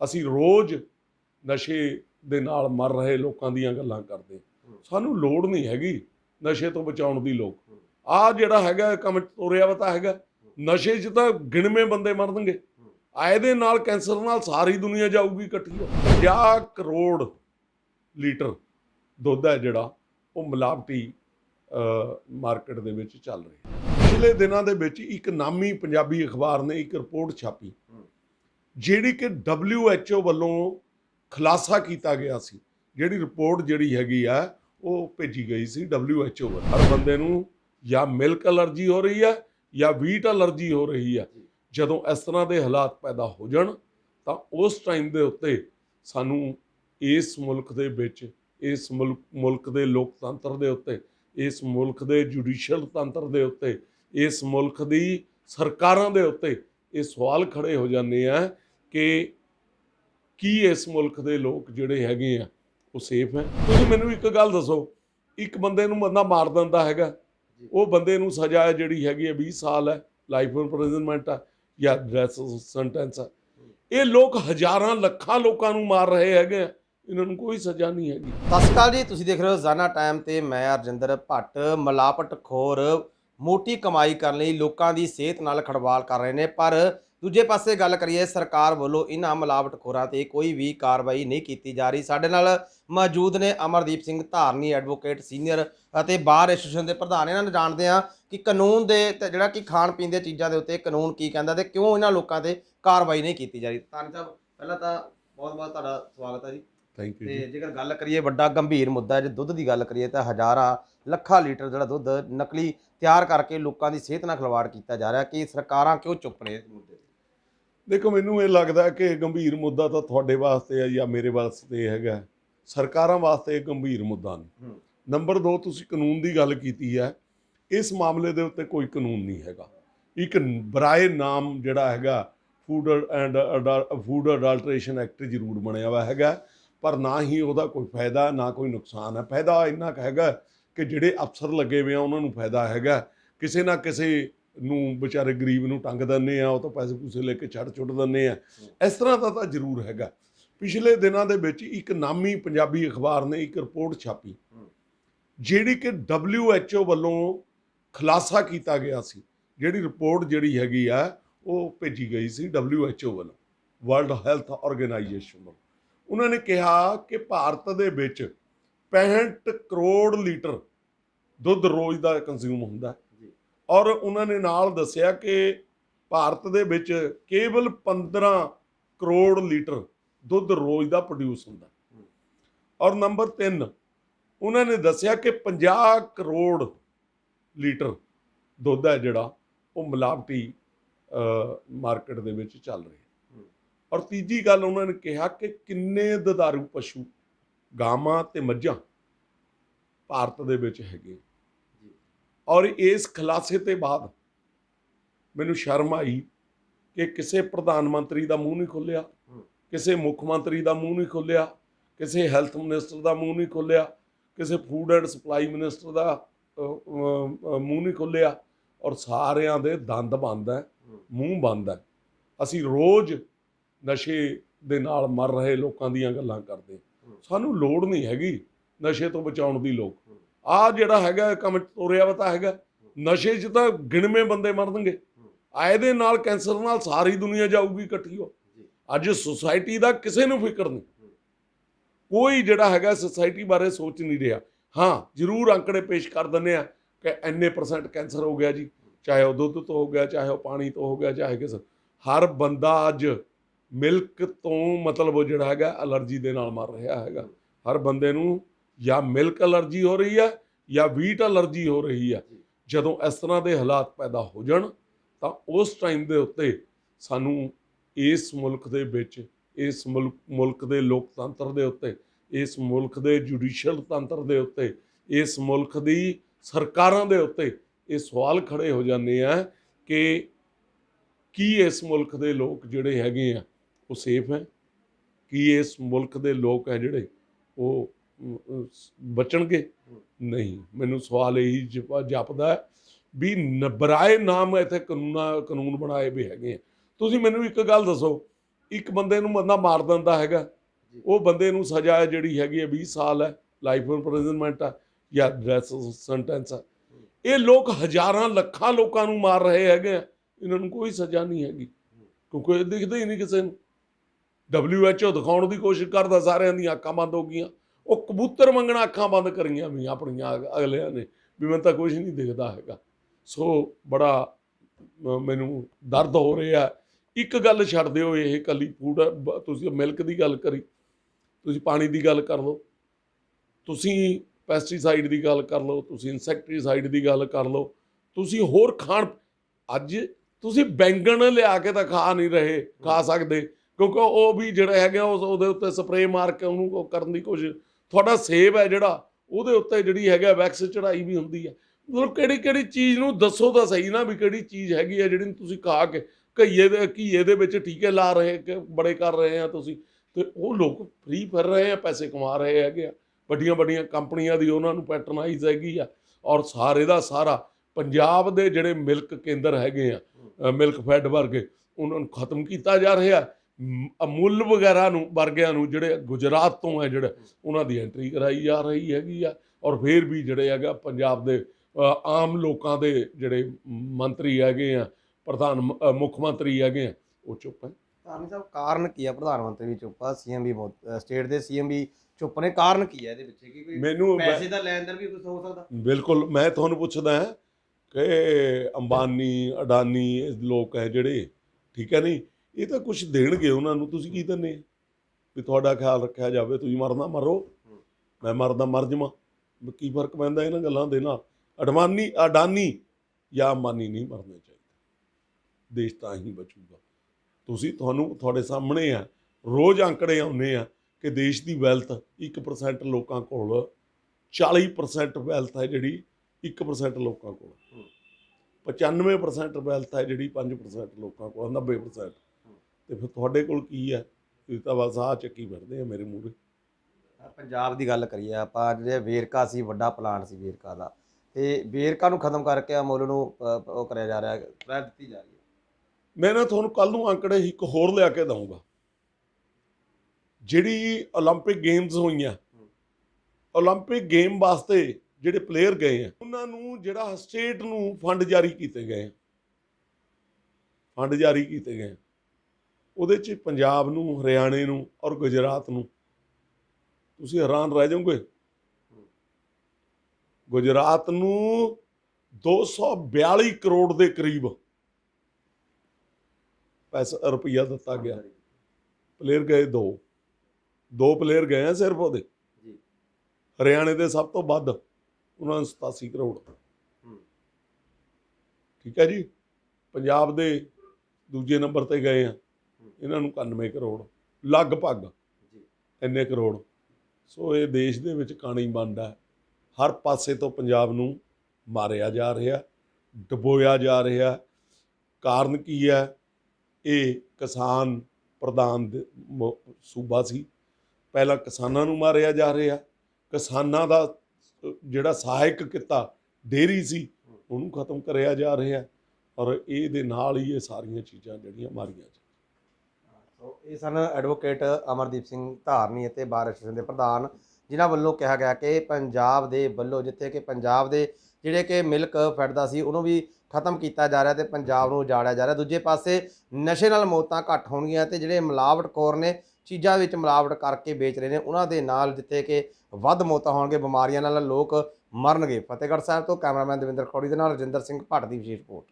ਅਸੀਂ ਰੋਜ਼ ਨਸ਼ੇ ਦੇ ਨਾਲ ਮਰ ਰਹੇ ਲੋਕਾਂ ਦੀਆਂ ਗੱਲਾਂ ਕਰਦੇ। ਸਾਨੂੰ ਲੋੜ ਨਹੀਂ ਹੈਗੀ ਨਸ਼ੇ ਤੋਂ ਬਚਾਉਣ ਦੀ ਲੋਕ ਆ ਜਿਹੜਾ ਹੈਗਾ ਕੰਮ ਤੋਰਿਆ ਵਾ ਤਾਂ ਹੈਗਾ। ਨਸ਼ੇ 'ਚ ਤਾਂ ਗਿਣਵੇਂ ਬੰਦੇ ਮਰਨਗੇ। ਆਏ ਦੇ ਨਾਲ ਕੈਂਸਰ ਨਾਲ ਸਾਰੀ ਦੁਨੀਆ ਜਾਊਗੀ ਇਕੱਠੀ 50 ਕਰੋੜ ਲੀਟਰ ਦੁੱਧ ਹੈ ਜਿਹੜਾ ਉਹ ਮਿਲਾਵਟੀ ਮਾਰਕੀਟ ਦੇ ਵਿੱਚ ਚੱਲ ਰਿਹਾ। ਪਿਛਲੇ ਦਿਨਾਂ ਦੇ ਵਿੱਚ ਇੱਕ ਨਾਮੀ ਪੰਜਾਬੀ ਅਖਬਾਰ ਨੇ ਇੱਕ ਰਿਪੋਰਟ ਛਾਪੀ। ਜਿਹੜੀ ਕਿ WHO ਵੱਲੋਂ ਖੁਲਾਸਾ ਕੀਤਾ ਗਿਆ ਸੀ, ਜਿਹੜੀ ਰਿਪੋਰਟ ਜਿਹੜੀ ਹੈਗੀ ਆ, ਉਹ ਭੇਜੀ ਗਈ ਸੀ WHO ਵੱਲੋਂ। ਹਰ ਬੰਦੇ ਨੂੰ ਜਾਂ ਮਿਲਕ ਅਲਰਜੀ ਹੋ ਰਹੀ ਹੈ ਜਾਂ ਵੀਟ ਅਲਰਜੀ ਹੋ ਰਹੀ ਹੈ ਜਦੋਂ ਇਸ ਤਰ੍ਹਾਂ ਦੇ ਹਾਲਾਤ ਪੈਦਾ ਹੋ ਜਾਣ, ਤਾਂ ਉਸ ਟਾਈਮ ਦੇ ਉੱਤੇ ਸਾਨੂੰ ਇਸ ਮੁਲਕ ਦੇ ਵਿੱਚ, ਇਸ ਮੁਲਕ ਮੁਲਕ ਦੇ ਲੋਕਤੰਤਰ ਦੇ ਉੱਤੇ, ਇਸ ਮੁਲਕ ਦੇ ਜੁਡੀਸ਼ੀਅਲ ਤੰਤਰ ਦੇ ਉੱਤੇ, ਇਸ ਮੁਲਕ ਦੀ ਸਰਕਾਰਾਂ ਦੇ ਉੱਤੇ ਇਹ ਸਵਾਲ ਖੜੇ ਹੋ ਜਾਂਦੇ ਆ ਕਿ ਕੀ ਇਸ ਮੁਲਕ ਦੇ ਲੋਕ ਜਿਹੜੇ ਹੈਗੇ ਆ, ਉਹ ਸੇਫ ਹੈ? ਤੁਸੀਂ ਮੈਨੂੰ ਇੱਕ ਗੱਲ ਦੱਸੋ, ਇੱਕ ਬੰਦੇ ਨੂੰ ਬੰਦਾ ਮਾਰ ਦਿੰਦਾ ਹੈਗਾ, ਉਹ ਬੰਦੇ ਨੂੰ ਸਜ਼ਾ ਜਿਹੜੀ ਹੈਗੀ ਹੈ 20 ਸਾਲ ਹੈ ਲਾਈਫ ਇੰਪ੍ਰਿਜ਼ਨਮੈਂਟ ਹੈ ਜਾਂ ਡੈਥ ਸੈਂਟੈਂਸ ਹੈ ਇਹ ਲੋਕ ਹਜ਼ਾਰਾਂ ਲੱਖਾਂ ਲੋਕਾਂ ਨੂੰ ਮਾਰ ਰਹੇ ਹੈਗੇ ਆ, ਇਹਨਾਂ ਨੂੰ ਕੋਈ ਸਜ਼ਾ ਨਹੀਂ ਹੈਗੀ। ਸਤਿ ਸ਼੍ਰੀ ਅਕਾਲ ਜੀ, ਤੁਸੀਂ ਦੇਖ ਰਹੇ ਹੋ ਜ਼ਾਨਾ ਟਾਈਮ ਤੇ ਮੈਂ ਅਰਜਿੰਦਰ ਭੱਟ ਮਲਾਪਟ ਖੋਰ ਮੋਟੀ ਕਮਾਈ ਕਰਨ ਲਈ ਲੋਕਾਂ ਦੀ ਸਿਹਤ ਨਾਲ ਖੜਵਾਲ ਕਰ ਰਹੇ ਨੇ, ਪਰ ਦੂਜੇ ਪਾਸੇ ਗੱਲ ਕਰੀਏ ਸਰਕਾਰ ਵੱਲੋਂ ਇਹਨਾਂ ਮਲਾਵਟ ਖੋਰਾਂ ਤੇ ਕੋਈ ਵੀ ਕਾਰਵਾਈ ਨਹੀਂ ਕੀਤੀ ਜਾ ਰਹੀ। ਸਾਡੇ ਨਾਲ ਮੌਜੂਦ ਨੇ ਅਮਰਦੀਪ ਸਿੰਘ ਧਾਰਨੀ ਐਡਵੋਕੇਟ ਸੀਨੀਅਰ ਅਤੇ ਬਾਰ ਐਸੋਸੀਏਸ਼ਨ ਦੇ ਪ੍ਰਧਾਨ। ਇਹਨਾਂ ਨੂੰ ਜਾਣਦੇ ਆ ਕਿ ਕਾਨੂੰਨ ਦੇ ਤੇ ਜਿਹੜਾ ਕਿ ਖਾਣ ਪੀਣ ਦੀਆਂ ਚੀਜ਼ਾਂ ਦੇ ਉੱਤੇ ਕਾਨੂੰਨ ਕੀ ਕਹਿੰਦਾ ਤੇ ਕਿਉਂ ਇਹਨਾਂ ਲੋਕਾਂ ਤੇ ਕਾਰਵਾਈ ਨਹੀਂ ਕੀਤੀ ਜਾ ਰਹੀ। ਧਾਰਨੀ ਸਾਹਿਬ ਪਹਿਲਾਂ ਤਾਂ ਬਹੁਤ ਬਹੁਤ ਤੁਹਾਡਾ ਸਵਾਗਤ ਹੈ ਜੀ। ਥੈਂਕ ਯੂ ਤੇ ਜੇਕਰ ਗੱਲ ਕਰੀਏ ਵੱਡਾ ਗੰਭੀਰ ਮੁੱਦਾ ਹੈ ਜੇ ਦੁੱਧ ਦੀ ਗੱਲ ਕਰੀਏ ਤਾਂ ਹਜ਼ਾਰਾਂ ਲੱਖਾਂ ਲੀਟਰ ਜਿਹੜਾ ਦੁੱਧ ਨਕਲੀ ਤਿਆਰ ਕਰਕੇ ਲੋਕਾਂ ਦੀ ਸਿਹਤ ਨਾਲ ਖਿਲਵਾੜ ਕੀਤਾ ਜਾ ਰਿਹਾ ਕਿ ਸਰਕਾਰਾਂ ਕਿਉਂ ਚੁੱਪ ਨੇ ਇਸ ਮੁੱਦੇ ਦੇਖੋ ਮੈਨੂੰ ਇਹ ਲੱਗਦਾ ਕਿ ਗੰਭੀਰ ਮੁੱਦਾ ਤਾਂ ਤੁਹਾਡੇ ਵਾਸਤੇ ਹੈ ਜਾਂ ਮੇਰੇ ਵਾਸਤੇ ਹੈਗਾ ਸਰਕਾਰਾਂ ਵਾਸਤੇ ਇਹ ਗੰਭੀਰ ਮੁੱਦਾ ਨਹੀਂ। ਨੰਬਰ 2 ਤੁਸੀਂ ਕਾਨੂੰਨ ਦੀ ਗੱਲ ਕੀਤੀ ਹੈ। ਇਸ ਮਾਮਲੇ ਦੇ ਉੱਤੇ ਕੋਈ ਕਾਨੂੰਨ ਨਹੀਂ ਹੈਗਾ। ਇੱਕ ਬਰਾਏ ਨਾਮ ਜਿਹੜਾ ਹੈਗਾ food and food adulteration act ਜ਼ਰੂਰ ਬਣਿਆ ਹੋਇਆ ਹੈਗਾ। ਪਰ ਨਾ ਹੀ ਉਹਦਾ ਕੋਈ ਫਾਇਦਾ ਨਾ ਕੋਈ ਨੁਕਸਾਨ ਹੈ। ਫਾਇਦਾ ਇੰਨਾ ਹੈਗਾ ਕਿ ਜਿਹੜੇ ਅਫਸਰ ਲੱਗੇ ਹੋਏ ਆ ਉਹਨਾਂ ਨੂੰ ਫਾਇਦਾ ਹੈਗਾ। ਕਿਸੇ ਨਾ ਕਿਸੇ ਨੂੰ ਵਿਚਾਰੇ ਗਰੀਬ ਨੂੰ ਟੰਗ ਦਿੰਦੇ ਆ ਉਹ ਤਾਂ ਪੈਸੇ ਪੂਸੇ ਲੈ ਕੇ ਛੱਡ ਛੁੱਟ ਦਿੰਦੇ ਆ। ਇਸ ਤਰ੍ਹਾਂ ਦਾ ਤਾਂ ਜ਼ਰੂਰ ਹੈਗਾ। ਪਿਛਲੇ ਦਿਨਾਂ ਦੇ ਵਿੱਚ ਇੱਕ ਨਾਮੀ ਪੰਜਾਬੀ ਅਖਬਾਰ ਨੇ ਇੱਕ ਰਿਪੋਰਟ ਛਾਪੀ ਜਿਹੜੀ ਕਿ WHO ਵੱਲੋਂ ਖੁਲਾਸਾ ਕੀਤਾ ਗਿਆ ਸੀ। ਜਿਹੜੀ ਰਿਪੋਰਟ ਜਿਹੜੀ ਹੈਗੀ ਆ ਉਹ ਭੇਜੀ ਗਈ ਸੀ WHO ਵੱਲੋਂ ਵਰਲਡ ਹੈਲਥ ਆਰਗੇਨਾਈਜੇਸ਼ਨ ਵੱਲੋਂ। ਉਹਨਾਂ ਨੇ ਕਿਹਾ ਕਿ ਭਾਰਤ ਦੇ ਵਿੱਚ 65 ਕਰੋੜ ਲੀਟਰ ਦੁੱਧ ਰੋਜ਼ ਦਾ ਕੰਜ਼ਿਊਮ ਹੁੰਦਾ। ਜੀ। ਔਰ ਉਹਨਾਂ ਨੇ ਨਾਲ ਦੱਸਿਆ ਕਿ ਭਾਰਤ ਦੇ ਵਿੱਚ ਕੇਵਲ 15 ਕਰੋੜ ਲੀਟਰ ਦੁੱਧ ਰੋਜ਼ ਦਾ ਪ੍ਰੋਡਿਊਸ ਹੁੰਦਾ। ਔਰ ਨੰਬਰ 3 ਉਹਨਾਂ ਨੇ ਦੱਸਿਆ ਕਿ 50 ਕਰੋੜ ਲੀਟਰ ਦੁੱਧ ਹੈ ਜਿਹੜਾ ਉਹ ਮਿਲਾਵਟੀ ਮਾਰਕੀਟ ਦੇ ਵਿੱਚ ਚੱਲ ਰਿਹਾ। ਔਰ ਤੀਜੀ ਗੱਲ ਉਹਨਾਂ ਨੇ ਕਿਹਾ ਕਿ ਕਿੰਨੇ ਦੁਧਾਰੂ ਪਸ਼ੂ, ਗਾਵਾਂ ਤੇ ਮੱਝਾਂ ਭਾਰਤ ਦੇ ਵਿੱਚ ਹੈਗੇ। ਔਰ ਇਸ ਖੁਲਾਸੇ ਤੇ ਬਾਅਦ ਮੈਨੂੰ ਸ਼ਰਮ ਆਈ ਕਿ ਕਿਸੇ ਪ੍ਰਧਾਨ ਮੰਤਰੀ ਦਾ ਮੂੰਹ ਨਹੀਂ ਖੁੱਲਿਆ ਕਿਸੇ ਮੁੱਖ ਮੰਤਰੀ ਦਾ ਮੂੰਹ ਨਹੀਂ ਖੁੱਲਿਆ ਕਿਸੇ ਹੈਲਥ ਮਿਨਿਸਟਰ ਦਾ ਮੂੰਹ ਨਹੀਂ ਖੁੱਲਿਆ ਕਿਸੇ ਫੂਡ ਐਂਡ ਸਪਲਾਈ ਮਿਨਿਸਟਰ ਦਾ ਮੂੰਹ ਨਹੀਂ ਖੁੱਲਿਆ ਔਰ ਸਾਰਿਆਂ ਦੇ ਦੰਦ ਬੰਦ ਹੈ। ਮੂੰਹ ਬੰਦ ਹੈ ਅਸੀਂ ਰੋਜ਼ ਨਸ਼ੇ ਦੇ ਨਾਲ ਮਰ ਰਹੇ ਲੋਕਾਂ ਦੀਆਂ ਗੱਲਾਂ ਕਰਦੇ। ਸਾਨੂੰ ਲੋੜ ਨਹੀਂ ਹੈਗੀ ਨਸ਼ੇ ਤੋਂ ਬਚਾਉਣ ਦੀ ਲੋਕ ਆ ਜਿਹੜਾ ਹੈਗਾ ਕੰਮ ਤੋਰਿਆ ਵਾ ਤਾਂ ਹੈਗਾ। ਨਸ਼ੇ 'ਚ ਤਾਂ ਗਿਣਵੇਂ ਬੰਦੇ ਮਰਨਗੇ ਆਏ ਦੇ ਨਾਲ ਕੈਂਸਰ ਨਾਲ ਸਾਰੀ ਦੁਨੀਆ ਜਾਊਗੀ ਇਕੱਠੀ ਹੋ। ਅੱਜ ਸੁਸਾਇਟੀ ਦਾ ਕਿਸੇ ਨੂੰ ਫਿਕਰ ਨਹੀਂ। ਕੋਈ ਜਿਹੜਾ ਹੈਗਾ ਸੁਸਾਇਟੀ ਬਾਰੇ ਸੋਚ ਨਹੀਂ ਰਿਹਾ। ਹਾਂ ਜ਼ਰੂਰ ਅੰਕੜੇ ਪੇਸ਼ ਕਰ ਦਿੰਦੇ ਆ ਕਿ ਇੰਨੇ ਪਰਸੈਂਟ ਕੈਂਸਰ ਹੋ ਗਿਆ ਜੀ। ਚਾਹੇ ਉਹ ਦੁੱਧ ਤੋਂ ਹੋ ਗਿਆ ਚਾਹੇ ਉਹ ਪਾਣੀ ਤੋਂ ਹੋ ਗਿਆ ਚਾਹੇ ਕਿਸ ਹਰ ਬੰਦਾ ਅੱਜ ਮਿਲਕ ਤੋਂ ਮਤਲਬ ਉਹ ਜਿਹੜਾ ਹੈਗਾ ਅਲਰਜੀ ਦੇ ਨਾਲ ਮਰ ਰਿਹਾ ਹੈਗਾ। ਹਰ ਬੰਦੇ ਨੂੰ ਜਾਂ ਮਿਲਕ ਅਲਰਜੀ ਹੋ ਰਹੀ ਹੈ ਜਾਂ ਵੀਟ ਅਲਰਜੀ ਹੋ ਰਹੀ ਹੈ। ਜਦੋਂ ਇਸ ਤਰ੍ਹਾਂ ਦੇ ਹਾਲਾਤ ਪੈਦਾ ਹੋ ਜਾਣ ਤਾਂ ਉਸ ਟਾਈਮ ਦੇ ਉੱਤੇ ਸਾਨੂੰ ਇਸ ਮੁਲਕ ਦੇ ਵਿੱਚ ਇਸ ਮੁਲਕ ਮੁਲਕ ਦੇ ਲੋਕਤੰਤਰ ਦੇ ਉੱਤੇ ਇਸ ਮੁਲਕ ਦੇ ਜੁਡੀਸ਼ੀਅਲ ਤੰਤਰ ਦੇ ਉੱਤੇ ਇਸ ਮੁਲਕ ਦੀ ਸਰਕਾਰਾਂ ਦੇ ਉੱਤੇ ਇਹ ਸਵਾਲ ਖੜੇ ਹੋ ਜਾਂਦੇ ਆ ਕਿ ਕੀ ਇਸ ਮੁਲਕ ਦੇ ਲੋਕ ਜਿਹੜੇ ਹੈਗੇ ਆ ਉਹ ਸੇਫ ਹੈ? ਕੀ ਇਸ ਮੁਲਕ ਦੇ ਲੋਕ ਹੈ ਜਿਹੜੇ ਉਹ ਬਚਣਗੇ? ਨਹੀਂ। ਮੈਨੂੰ ਸਵਾਲ ਇਹੀ ਜਪ- ਜਾਪਦਾ ਵੀ ਨਬਰਾਏ ਨਾਮ ਇੱਥੇ ਕਾਨੂੰਨਾ ਕਾਨੂੰਨ ਬਣਾਏ ਵੀ ਹੈਗੇ ਆ। ਤੁਸੀਂ ਮੈਨੂੰ ਇੱਕ ਗੱਲ ਦੱਸੋ ਇੱਕ ਬੰਦੇ ਨੂੰ ਬੰਦਾ ਮਾਰ ਦਿੰਦਾ ਹੈਗਾ। ਉਹ ਬੰਦੇ ਨੂੰ ਸਜ਼ਾ ਜਿਹੜੀ ਹੈਗੀ ਹੈ 20 ਸਾਲ ਹੈ ਲਾਈਫ ਇੰਪ੍ਰਿਜ਼ਨਮੈਂਟ ਹੈ ਜਾਂ ਡੈਥ ਸੈਂਟੈਂਸ ਹੈ। ਇਹ ਲੋਕ ਹਜ਼ਾਰਾਂ ਲੱਖਾਂ ਲੋਕਾਂ ਨੂੰ ਮਾਰ ਰਹੇ ਹੈਗੇ ਆ। ਇਹਨਾਂ ਨੂੰ ਕੋਈ ਸਜ਼ਾ ਨਹੀਂ ਹੈਗੀ ਕਿਉਂਕਿ ਇਹ ਦਿਖਦੇ ਹੀ ਨਹੀਂ ਕਿਸੇ ਨੂੰ। WHO ਦਿਖਾਉਣ ਦੀ ਕੋਸ਼ਿਸ਼ ਕਰਦਾ ਸਾਰਿਆਂ ਦੀਆਂ ਅੱਖਾਂ ਬੰਦ ਹੋ ਗਈਆਂ। ਉਹ ਕਬੂਤਰ ਮੰਗਣਾ ਅੱਖਾਂ ਬੰਦ ਕਰੀਆਂ ਵੀ ਆਪਣੀਆਂ ਅਗ- ਅਗਲਿਆਂ ਨੇ, ਵੀ ਮੈਂ ਤਾਂ ਕੁਝ ਨਹੀਂ ਦਿਖਦਾ ਹੈਗਾ। ਸੋ ਬੜਾ ਮੈਨੂੰ ਦਰਦ ਹੋ ਰਿਹਾ। ਇੱਕ ਗੱਲ ਛੱਡ ਦਿਓ, ਇਹ ਕੱਲੀ ਫੂਡ ਤੁਸੀਂ ਮਿਲਕ ਦੀ ਗੱਲ ਕਰੀ, ਤੁਸੀਂ ਪਾਣੀ ਦੀ ਗੱਲ ਕਰ ਲਓ। ਤੁਸੀਂ ਪੈਸਟੀਸਾਈਡ ਦੀ ਗੱਲ ਕਰ ਲਓ, ਤੁਸੀਂ ਇਨਸੈਕਟੀਸਾਈਡ ਦੀ ਗੱਲ ਕਰ ਲਓ। ਤੁਸੀਂ ਹੋਰ ਖਾਣ, ਅੱਜ ਤੁਸੀਂ ਬੈਂਗਣ ਲਿਆ ਕੇ ਤਾਂ ਖਾ ਨਹੀਂ ਰਹੇ, ਖਾ ਸਕਦੇ। ਕਿਉਂਕਿ ਉਹ ਵੀ ਜਿਹੜਾ ਹੈਗਾ, ਉਸ ਉਹਦੇ ਉੱਤੇ ਸਪਰੇਅ ਮਾਰ ਕੇ ਉਹਨੂੰ ਕਰਨ ਦੀ ਕੋਸ਼ਿਸ਼ ਤੁਹਾਡਾ ਸੇਬ ਹੈ ਜਿਹੜਾ, ਉਹਦੇ ਉੱਤੇ ਜਿਹੜੀ ਹੈਗਾ ਵੈਕਸ ਚੜਾਈ ਵੀ ਹੁੰਦੀ ਹੈ ਮਤਲਬ ਕਿਹੜੀ ਕਿਹੜੀ ਚੀਜ਼ ਨੂੰ ਦੱਸੋ ਤਾਂ ਸਹੀ ਨਾ ਵੀ ਕਿਹੜੀ ਚੀਜ਼ ਹੈਗੀ ਹੈ ਜਿਹੜੀ ਤੁਸੀਂ ਖਾ ਕੇ ਘਈਏ ਦੇ, ਘੀਏ ਦੇ ਵਿੱਚ ਟੀਕੇ ਲਾ ਰਹੇ ਬੜੇ ਕਰ ਰਹੇ ਆ ਤੁਸੀਂ। ਤੇ ਉਹ ਲੋਕ ਫ੍ਰੀ ਫਿਰ ਰਹੇ ਆ, ਪੈਸੇ ਕਮਾ ਰਹੇ ਹੈਗੇ ਆ। ਵੱਡੀਆਂ ਵੱਡੀਆਂ ਕੰਪਨੀਆਂ ਦੀ ਉਹਨਾਂ ਨੂੰ ਪੈਟਰਨਾਈਜ਼ ਹੈਗੀ ਆ। ਔਰ ਸਾਰੇ ਦਾ ਸਾਰਾ ਪੰਜਾਬ ਦੇ ਜਿਹੜੇ ਮਿਲਕ ਕੇਂਦਰ ਹੈਗੇ ਆ ਮਿਲਕ ਫੈਡ ਵਰਗੇ, ਉਹਨਾਂ ਨੂੰ ਖਤਮ ਕੀਤਾ ਜਾ ਰਿਹਾ। ਅਮੁੱਲ ਵਗੈਰਾ ਨੂੰ ਵਰਗਿਆਂ ਨੂੰ ਜਿਹੜੇ ਗੁਜਰਾਤ ਤੋਂ ਹੈ ਜਿਹੜੇ ਉਹਨਾਂ ਦੀ ਐਂਟਰੀ ਕਰਾਈ ਜਾ ਰਹੀ ਹੈਗੀ ਆ। ਔਰ ਫਿਰ ਵੀ ਜਿਹੜੇ ਹੈਗਾ ਪੰਜਾਬ ਦੇ ਆਮ ਲੋਕਾਂ ਦੇ ਜਿਹੜੇ ਮੰਤਰੀ ਹੈਗੇ ਆ ਪ੍ਰਧਾਨ ਮੁੱਖ ਮੰਤਰੀ ਹੈਗੇ ਆ ਉਹ ਚੁੱਪ ਹੈ। ਧਾਰਮੀ ਸਾਹਿਬ ਕਾਰਨ ਕੀ ਆ ਪ੍ਰਧਾਨ ਮੰਤਰੀ ਵੀ ਚੁੱਪ ਆ? ਸੀਐਮ ਵੀ ਸਟੇਟ ਦੇ ਸੀਐਮ ਵੀ ਚੁੱਪ ਨੇ। ਕਾਰਨ ਕੀ ਹੈ ਇਹਦੇ ਪਿੱਛੇ? ਕੀ ਕੋਈ ਮੈਨੂੰ ਪੈਸੇ ਦਾ ਲੈਣ ਦੇਣ ਵੀ ਕੁਝ ਹੋ ਸਕਦਾ? ਬਿਲਕੁਲ ਮੈਂ ਤੁਹਾਨੂੰ ਪੁੱਛਦਾ ਹਾਂ ਕਿ ਅੰਬਾਨੀ ਅਡਾਨੀ ਲੋਕ ਹੈ ਜਿਹੜੇ ਠੀਕ ਹੈ ਨਹੀਂ ਇਹ ਤਾਂ ਕੁਝ ਦੇਣਗੇ ਉਹਨਾਂ ਨੂੰ ਤੁਸੀਂ ਕੀ ਆ? ਵੀ ਤੁਹਾਡਾ ਖਿਆਲ ਰੱਖਿਆ ਜਾਵੇ ਤੁਸੀਂ ਮਰਨਾ ਮਰੋ। ਮੈਂ ਮਰਦਾ ਮਰ ਜਾਵਾਂ। ਕੀ ਫ਼ਰਕ ਪੈਂਦਾ ਇਹਨਾਂ ਗੱਲਾਂ ਦੇ ਨਾਲ? ਅਡਵਾਨੀ ਅਡਾਨੀ ਜਾਂ ਅੰਬਾਨੀ ਨਹੀਂ ਮਰਨੇ ਚਾਹੀਦੇ। ਦੇਸ਼ ਤਾਂ ਹੀ ਬਚੂਗਾ। ਤੁਸੀਂ ਤੁਹਾਨੂੰ ਤੁਹਾਡੇ ਸਾਹਮਣੇ ਆ ਰੋਜ਼ ਅੰਕੜੇ ਆਉਂਦੇ ਆ ਕਿ ਦੇਸ਼ ਦੀ ਵੈਲਥ 1% ਲੋਕਾਂ ਕੋਲ 40% ਵੈਲਥ ਹੈ ਜਿਹੜੀ 1% ਲੋਕਾਂ ਕੋਲ। 95% ਵੈਲਥ ਹੈ ਜਿਹੜੀ 5% ਲੋਕਾਂ ਕੋਲ 90% ਤੇ ਫਿਰ ਤੁਹਾਡੇ ਕੋਲ ਕੀ ਹੈ ਤੁਸੀਂ ਤਾਂ ਬਸ ਆਹ ਚੱਕੀ ਫਿਰਦੇ ਆ ਮੇਰੇ ਮੂਹਰੇ ਪੰਜਾਬ ਦੀ ਗੱਲ ਕਰੀਏ ਆਪਾਂ ਜਿਹੜੇ ਵੇਰਕਾ ਸੀ ਵੱਡਾ ਪਲਾਂਟ ਸੀ ਵੇਰਕਾ ਦਾ ਤੇ ਵੇਰਕਾ ਨੂੰ ਖਤਮ ਕਰਕੇ ਅਮੁੱਲ ਨੂੰ ਅ, ਉਹ ਕਰਿਆ ਜਾ ਰਿਹਾ ਹੈ ਰਹਿ ਦਿੱਤੀ ਜਾ ਰਹੀ ਹੈ ਮੈਂ ਨਾ ਤੁਹਾਨੂੰ ਕੱਲ ਨੂੰ ਅੰਕੜੇ ਇੱਕ ਹੋਰ ਲਿਆ ਕੇ ਦਊਂਗਾ ਜਿਹੜੀ 올림픽 ਗੇਮਸ ਹੋਈਆਂ 올림픽 ਗੇਮ ਵਾਸਤੇ ਜਿਹੜੇ ਪਲੇਅਰ ਗਏ ਆ ਉਹਨਾਂ ਨੂੰ ਜਿਹੜਾ ਸਟੇਟ ਨੂੰ ਫੰਡ ਜਾਰੀ ਕੀਤੇ ਗਏ ਆ ਫੰਡ ਜਾਰੀ ਕੀਤੇ ਗਏ ਆ। ਉਹਦੇ 'ਚ ਪੰਜਾਬ ਨੂੰ ਹਰਿਆਣੇ ਨੂੰ ਔਰ ਗੁਜਰਾਤ ਨੂੰ। ਤੁਸੀਂ ਹੈਰਾਨ ਰਹਿ ਜਾਓਗੇ। ਗੁਜਰਾਤ ਨੂੰ 242 ਕਰੋੜ ਦੇ ਕਰੀਬ ਪੈਸਾ ਰੁਪਈਆ ਦਿੱਤਾ ਗਿਆ। ਪਲੇਅਰ ਗਏ ਦੋ। ਦੋ ਪਲੇਅਰ ਗਏ ਆ ਸਿਰਫ ਉਹਦੇ। ਜੀ। ਹਰਿਆਣੇ ਦੇ ਸਭ ਤੋਂ ਵੱਧ ਉਹਨਾਂ ਨੂੰ 87 ਕਰੋੜ। ਠੀਕ ਹੈ ਜੀ? ਪੰਜਾਬ ਦੇ ਦੂਜੇ ਨੰਬਰ ਤੇ ਗਏ ਆ। ਇਹਨਾਂ ਨੂੰ 91 ਕਰੋੜ ਲਗਭਗ ਜੀ। ਇੰਨੇ ਕਰੋੜ। ਸੋ ਇਹ ਦੇਸ਼ ਦੇ ਵਿੱਚ ਕਾਣੀ ਬੰਦਾ ਹੈ। ਹਰ ਪਾਸੇ ਤੋਂ ਪੰਜਾਬ ਨੂੰ ਮਾਰਿਆ ਜਾ ਰਿਹਾ ਡਬੋਇਆ ਜਾ ਰਿਹਾ। ਕਾਰਨ ਕੀ ਹੈ? ਇਹ ਕਿਸਾਨ ਪ੍ਰਧਾਨ ਸੂਬਾ ਸੀ। ਪਹਿਲਾਂ ਕਿਸਾਨਾਂ ਨੂੰ ਮਾਰਿਆ ਜਾ ਰਿਹਾ। ਕਿਸਾਨਾਂ ਦਾ ਜਿਹੜਾ ਸਹਾਇਕ ਕਿੱਤਾ ਡੇਰੀ ਸੀ ਉਹਨੂੰ ਖਤਮ ਕਰਿਆ ਜਾ ਰਿਹਾ। ਔਰ ਇਹਦੇ ਨਾਲ ਹੀ ਇਹ ਸਾਰੀਆਂ ਚੀਜ਼ਾਂ ਜਿਹੜੀਆਂ ਮਾਰੀਆਂ ਇਹ ਸਨ ਐਡਵੋਕੇਟ ਅਮਰਦੀਪ ਸਿੰਘ ਧਾਰਨੀ ਅਤੇ ਬਾਰ ਐਸੋਸੀਏਸ਼ਨ ਦੇ ਪ੍ਰਧਾਨ, ਜਿਨ੍ਹਾਂ ਵੱਲੋਂ ਕਿਹਾ ਗਿਆ ਕਿ ਪੰਜਾਬ ਦੇ ਵੱਲੋਂ ਜਿੱਥੇ ਕਿ ਪੰਜਾਬ ਦੇ ਜਿਹੜੇ ਕਿ ਮਿਲਕ ਫੈਡਦਾ ਸੀ, ਉਹਨੂੰ ਵੀ ਖਤਮ ਕੀਤਾ ਜਾ ਰਿਹਾ ਤੇ ਪੰਜਾਬ ਨੂੰ ਉਜਾੜਿਆ ਜਾ ਰਿਹਾ। ਦੂਜੇ ਪਾਸੇ ਨਸ਼ੇ ਨਾਲ ਮੌਤਾਂ ਘੱਟ ਹੋਣਗੀਆਂ ਤੇ ਜਿਹੜੇ ਮਿਲਾਵਟਖੋਰ ਨੇ, ਚੀਜ਼ਾਂ ਵਿੱਚ ਮਿਲਾਵਟ ਕਰਕੇ ਵੇਚ ਰਹੇ ਨੇ, ਉਹਨਾਂ ਦੇ ਨਾਲ ਜਿੱਥੇ ਕਿ ਵੱਧ ਮੌਤਾਂ ਹੋਣਗੇ, ਬਿਮਾਰੀਆਂ ਨਾਲ ਲੋਕ ਮਰਨਗੇ। ਫਤਿਹਗੜ੍ਹ ਸਾਹਿਬ ਤੋਂ ਕੈਮਰਾਮੈਨ ਦਵਿੰਦਰ ਖੌੜੀ ਦੇ ਨਾਲ ਰਜਿੰਦਰ ਸਿੰਘ, ਭੱਟ ਦੀ ਵਿਸ਼ੇਸ਼ ਰਿਪੋਰਟ।